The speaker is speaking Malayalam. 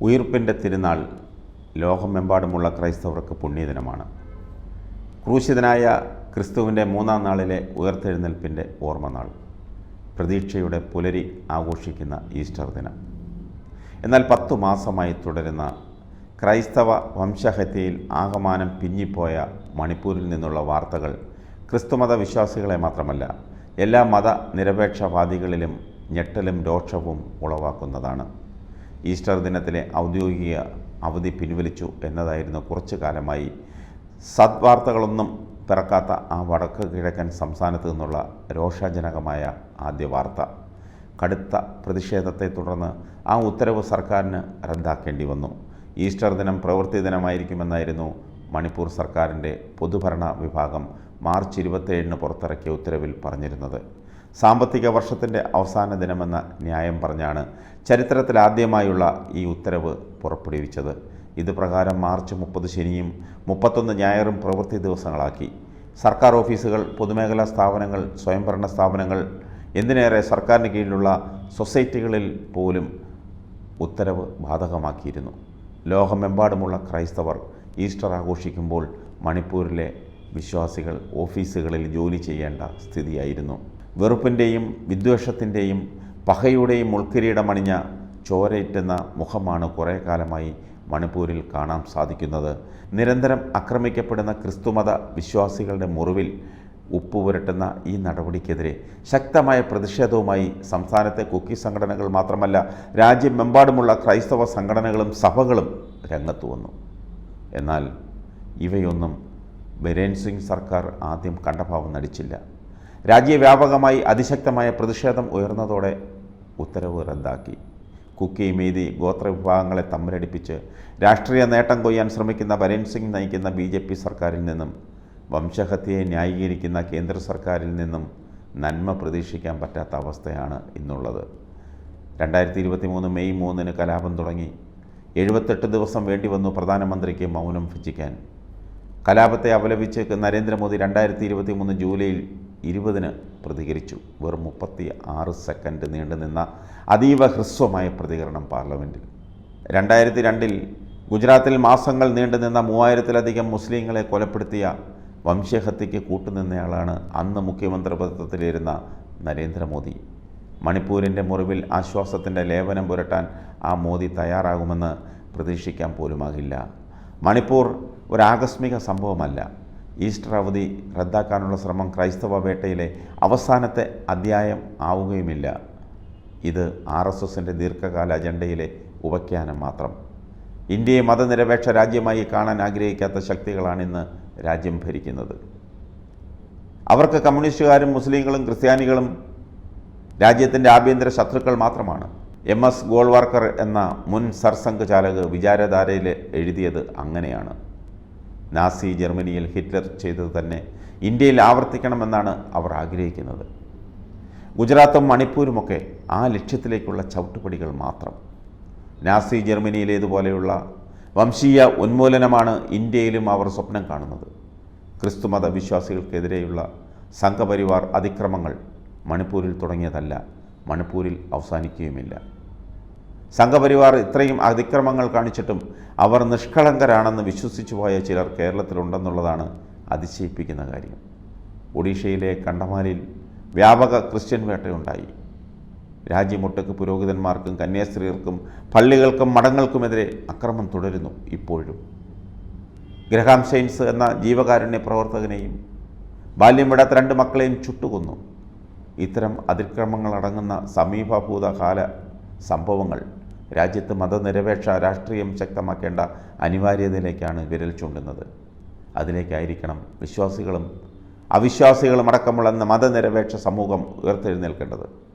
ഉയിർപ്പിന്റെ തിരുനാൾ ലോകമെമ്പാടുമുള്ള ക്രൈസ്തവർക്ക് പുണ്യദിനമാണ്. ക്രൂശിതനായ ക്രിസ്തുവിന്റെ മൂന്നാം നാളിലെ ഉയർത്തെഴുന്നേൽപ്പിന്റെ ഓർമ്മ നാൾ പ്രതീക്ഷയുടെ പുലരി ആഘോഷിക്കുന്ന ഈസ്റ്റർ ദിനം. എന്നാൽ പത്തു മാസമായി തുടരുന്ന ക്രൈസ്തവ വംശഹത്യയിൽ ആകമാനം പിഞ്ഞിപ്പോയ മണിപ്പൂരിൽ നിന്നുള്ള വാർത്തകൾ ക്രിസ്തുമത വിശ്വാസികളെ മാത്രമല്ല എല്ലാ മത നിരപേക്ഷവാദികളിലും ഞെട്ടലും രോക്ഷവും ഉളവാക്കുന്നതാണ്. ഈസ്റ്റർ ദിനത്തിലെ ഔദ്യോഗിക അവധി പിൻവലിച്ചു എന്നതായിരുന്നു കുറച്ചു കാലമായി. സദ്വാർത്തകളൊന്നും പിറക്കാത്ത ആ വടക്ക് കിഴക്കൻ സംസ്ഥാനത്ത് നിന്നുള്ള രോഷാജനകമായ ആദ്യ വാർത്ത. കടുത്ത പ്രതിഷേധത്തെ തുടർന്ന് ആ ഉത്തരവ് സർക്കാരിന് റദ്ദാക്കേണ്ടി വന്നു. ഈസ്റ്റർ ദിനം പ്രവൃത്തി ദിനമായിരിക്കുമെന്നായിരുന്നു മണിപ്പൂർ സർക്കാരിന്റെ പൊതുഭരണ വിഭാഗം മാർച്ച് ഇരുപത്തേഴിന് പുറത്തിറക്കിയ ഉത്തരവിൽ പറഞ്ഞിരുന്നത്. സാമ്പത്തിക വർഷത്തിന്റെ അവസാന ദിനമെന്ന ന്യായം പറഞ്ഞാണ് ചരിത്രത്തിലാദ്യമായുള്ള ഈ ഉത്തരവ് പുറപ്പെടുവിച്ചത്. ഇത് പ്രകാരം മാർച്ച് മുപ്പത് ശനിയും മുപ്പത്തൊന്ന് ഞായറും പ്രവൃത്തി ദിവസങ്ങളാക്കി. സർക്കാർ ഓഫീസുകൾ പൊതുമേഖലാ സ്ഥാപനങ്ങൾ സ്വയംഭരണ സ്ഥാപനങ്ങൾ എന്തിനേറെ സർക്കാരിന് കീഴിലുള്ള സൊസൈറ്റികളിൽ പോലും ഉത്തരവ് ബാധകമാക്കിയിരുന്നു. ലോകമെമ്പാടുമുള്ള ക്രൈസ്തവർ ഈസ്റ്റർ ആഘോഷിക്കുമ്പോൾ മണിപ്പൂരിലെ വിശ്വാസികൾ ഓഫീസുകളിൽ ജോലി ചെയ്യേണ്ട സ്ഥിതിയായിരുന്നു. വെറുപ്പിന്റെയും വിദ്വേഷത്തിന്റെയും പകയുടെയും മുൾക്കിരീടമണിഞ്ഞ ചോരയിറ്റുന്ന മുഖമാണ് കുറേ കാലമായി മണിപ്പൂരിൽ കാണാൻ സാധിക്കുന്നത്. നിരന്തരം ആക്രമിക്കപ്പെടുന്ന ക്രിസ്തുമത വിശ്വാസികളുടെ മുറിവിൽ ഉപ്പുപുരട്ടുന്ന ഈ നടപടിക്കെതിരെ ശക്തമായ പ്രതിഷേധവുമായി സംസ്ഥാനത്തെ കുക്കി സംഘടനകൾ മാത്രമല്ല രാജ്യമെമ്പാടുമുള്ള ക്രൈസ്തവ സംഘടനകളും സഭകളും രംഗത്ത് വന്നു. എന്നാൽ ഇവയൊന്നും ബിരേൻ സിംഗ് സർക്കാർ ആദ്യം കണ്ടഭാവം നടിച്ചില്ല. രാജ്യവ്യാപകമായി അതിശക്തമായ പ്രതിഷേധം ഉയർന്നതോടെ ഉത്തരവ് റദ്ദാക്കി. കുക്കി മീതി ഗോത്ര വിഭാഗങ്ങളെ തമ്മിലടിപ്പിച്ച് രാഷ്ട്രീയ നേട്ടം കൊയ്യാൻ ശ്രമിക്കുന്ന ബരേൻ സിംഗ് നയിക്കുന്ന ബി ജെ പി സർക്കാരിൽ നിന്നും വംശഹത്യയെ ന്യായീകരിക്കുന്ന കേന്ദ്ര സർക്കാരിൽ നിന്നും നന്മ പ്രതീക്ഷിക്കാൻ പറ്റാത്ത അവസ്ഥയാണ് ഇന്നുള്ളത്. രണ്ടായിരത്തി ഇരുപത്തി മൂന്ന് മെയ് മൂന്നിന് കലാപം തുടങ്ങി. എഴുപത്തെട്ട് ദിവസം വേണ്ടി വന്നു പ്രധാനമന്ത്രിക്ക് മൗനം ഭജിക്കാൻ. കലാപത്തെ അപലപിച്ച് നരേന്ദ്രമോദി രണ്ടായിരത്തി ഇരുപത്തി മൂന്ന് ജൂലൈയിൽ ഇരുപതിന് പ്രതികരിച്ചു. വെറും മുപ്പത്തി ആറ് സെക്കൻഡ് നീണ്ടുനിന്ന അതീവ ഹ്രസ്വമായ പ്രതികരണം പാർലമെന്റിൽ രണ്ടായിരത്തി രണ്ടിൽ ഗുജറാത്തിൽ മാസങ്ങൾ നീണ്ടുനിന്ന മൂവായിരത്തിലധികം മുസ്ലിങ്ങളെ കൊലപ്പെടുത്തിയ വംശഹത്യയ്ക്ക് കൂട്ടുനിന്നയാളാണ് അന്ന് മുഖ്യമന്ത്രി പദത്തിലിരുന്ന നരേന്ദ്രമോദി. മണിപ്പൂരിന്റെ മുറിവിൽ ആശ്വാസത്തിന്റെ ലേപനം പുരട്ടാൻ ആ മോദി തയ്യാറാകുമെന്ന് പ്രതീക്ഷിക്കാൻ പോലുമാകില്ല. മണിപ്പൂർ ഒരു ആകസ്മിക സംഭവമല്ല. ഈസ്റ്റർ അവധി റദ്ദാക്കാനുള്ള ശ്രമം ക്രൈസ്തവ വേട്ടയിലെ അവസാനത്തെ അധ്യായം ആവുകയുമില്ല. ഇത് ആർ എസ് എസിന്റെ ദീർഘകാല അജണ്ടയിലെ ഉപഖ്യാനം മാത്രം. ഇന്ത്യയെ മതനിരപേക്ഷ രാജ്യമായി കാണാൻ ആഗ്രഹിക്കാത്ത ശക്തികളാണിന്ന് രാജ്യം ഭരിക്കുന്നത്. അവർക്ക് കമ്മ്യൂണിസ്റ്റുകാരും മുസ്ലിങ്ങളും ക്രിസ്ത്യാനികളും രാജ്യത്തിന്റെ ആഭ്യന്തര ശത്രുക്കൾ മാത്രമാണ്. എം എസ് ഗോൾവാർക്കർ എന്ന മുൻ സർസംഘ് ചാലക് വിചാരധാരയിൽ എഴുതിയത് അങ്ങനെയാണ്. നാസി ജർമ്മനിയിൽ ഹിറ്റ്ലർ ചെയ്തത് തന്നെ ഇന്ത്യയിൽ ആവർത്തിക്കണമെന്നാണ് അവർ ആഗ്രഹിക്കുന്നത്. ഗുജറാത്തും മണിപ്പൂരുമൊക്കെ ആ ലക്ഷ്യത്തിലേക്കുള്ള ചവിട്ടുപടികൾ മാത്രം. നാസി ജർമ്മനിയിലേതുപോലെയുള്ള വംശീയ ഉന്മൂലനമാണ് ഇന്ത്യയിലും അവർ സ്വപ്നം കാണുന്നത്. ക്രിസ്തുമത വിശ്വാസികൾക്കെതിരെയുള്ള സംഘപരിവാർ അതിക്രമങ്ങൾ മണിപ്പൂരിൽ തുടങ്ങിയതല്ല മണിപ്പൂരിൽ അവസാനിക്കുകയുമില്ല. സംഘപരിവാർ ഇത്രയും അതിക്രമങ്ങൾ കാണിച്ചിട്ടും അവർ നിഷ്കളങ്കരാണെന്ന് വിശ്വസിച്ചു പോയ ചിലർ കേരളത്തിലുണ്ടെന്നുള്ളതാണ് അതിശയിപ്പിക്കുന്ന കാര്യം. ഒഡീഷയിലെ കണ്ടമാലിൽ വ്യാപക ക്രിസ്ത്യൻ വേട്ടയുണ്ടായി. രാജ്യമൊട്ടക്ക് പുരോഹിതന്മാർക്കും കന്യാസ്ത്രീകൾക്കും പള്ളികൾക്കും മഠങ്ങൾക്കുമെതിരെ അക്രമം തുടരുന്നു ഇപ്പോഴും. ഗ്രഹാം സെയിൻസ് എന്ന ജീവകാരുണ്യ പ്രവർത്തകനെയും ബാല്യം വിടാത്ത രണ്ട് മക്കളെയും ചുട്ടുകൊന്നു. ഇത്തരം അതിക്രമങ്ങളടങ്ങുന്ന സമീപഭൂതകാല സംഭവങ്ങൾ. രാജ്യത്ത് മതനിരപേക്ഷ രാഷ്ട്രീയം ശക്തമാക്കേണ്ട അനിവാര്യതയിലേക്കാണ് വിരൽ ചൂണ്ടുന്നത്. അതിലേക്കായിരിക്കണം വിശ്വാസികളും അവിശ്വാസികളും അടക്കമുള്ള മതനിരപേക്ഷ സമൂഹം ഉയർത്തെഴുന്നേൽക്കേണ്ടത്.